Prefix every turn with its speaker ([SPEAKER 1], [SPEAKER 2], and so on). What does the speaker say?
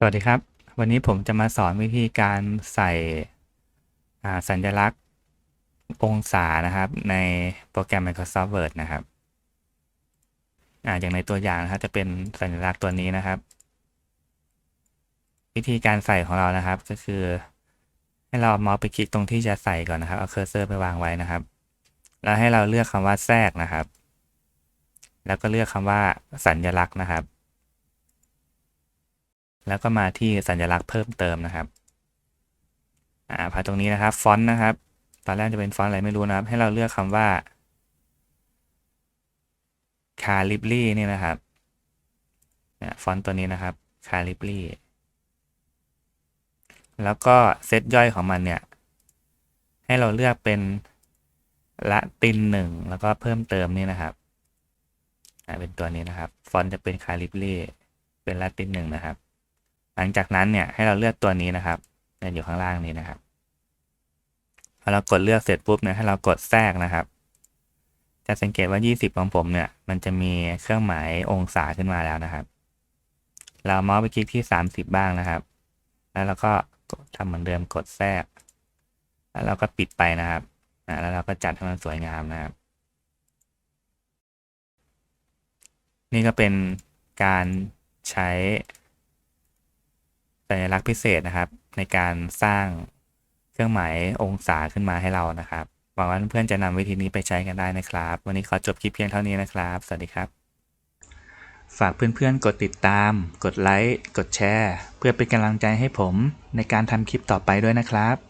[SPEAKER 1] สวัสดีครับ วันนี้ผมจะมาสอนวิธีการใส่อ่าสัญลักษณ์องศานะครับ ในโปรแกรม Microsoft Word นะครับออย่างในตัวอย่างนะครับจะเป็นสัญลักษณ์ตัวนี้นะครับ วิธีการใส่ของเรานะครับก็คือ ให้เราเมาส์ไปคลิกตรงที่จะใส่ก่อนนะครับเอาเคอร์เซอร์ไปวางไว้นะครับ แล้วให้เราเลือกคำว่าแทรกนะครับ แล้วก็เลือกคำว่าสัญลักษณ์นะครับ แล้วก็มาที่สัญลักษณ์เพิ่มเติมนะครับอ่าพอตรงนี้นะครับฟอนต์นะครับ ตอนแรกจะเป็นฟอนต์อะไรไม่รู้นะครับ ให้เราเลือกคำว่า calibri นี่นะครับเนี่ยฟอนต์ตัวนี้นะครับ calibri แล้วก็เซตย่อยของมันเนี่ย ให้เราเลือกเป็นละตินหนึ่งแล้วก็เพิ่มเติมนี่นะครับอ่าเป็นตัวนี้นะครับ ฟอนต์จะเป็น calibri เป็นละตินหนึ่งนะครับ หลังจากนั้นเนี่ยให้เราเลือกตัวนี้นะครับนี่อยู่ข้างล่างนี้นะครับพอเรากดเลือกเสร็จปุ๊บเนี่ยให้เรากดแทรกนะครับ จะสังเกตว่า 20 ของผมเนี่ย มันจะมีเครื่องหมายองศาขึ้นมาแล้วนะครับ เราเมาส์ไปคลิกที่ 30 บ้างนะครับ แล้วเราก็ทำเหมือนเดิมกดแทรก แล้วเราก็ปิดไปนะครับแล้วเราก็จัดให้มันสวยงามนะครับ นี่ก็เป็นการใช้ สัญลักษณ์พิเศษนะครับ ในการสร้างเครื่องหมายองศาขึ้นมาให้เรานะครับ หวังว่าเพื่อนๆจะนำวิธีนี้ไปใช้กันได้นะครับ วันนี้ขอจบคลิปเพียงเท่านี้นะครับ สวัสดีครับ ฝากเพื่อนๆ กดติดตาม กดไลค์ กดแชร์ เพื่อเป็นกำลังใจให้ผมในการทำคลิปต่อไปด้วยนะครับ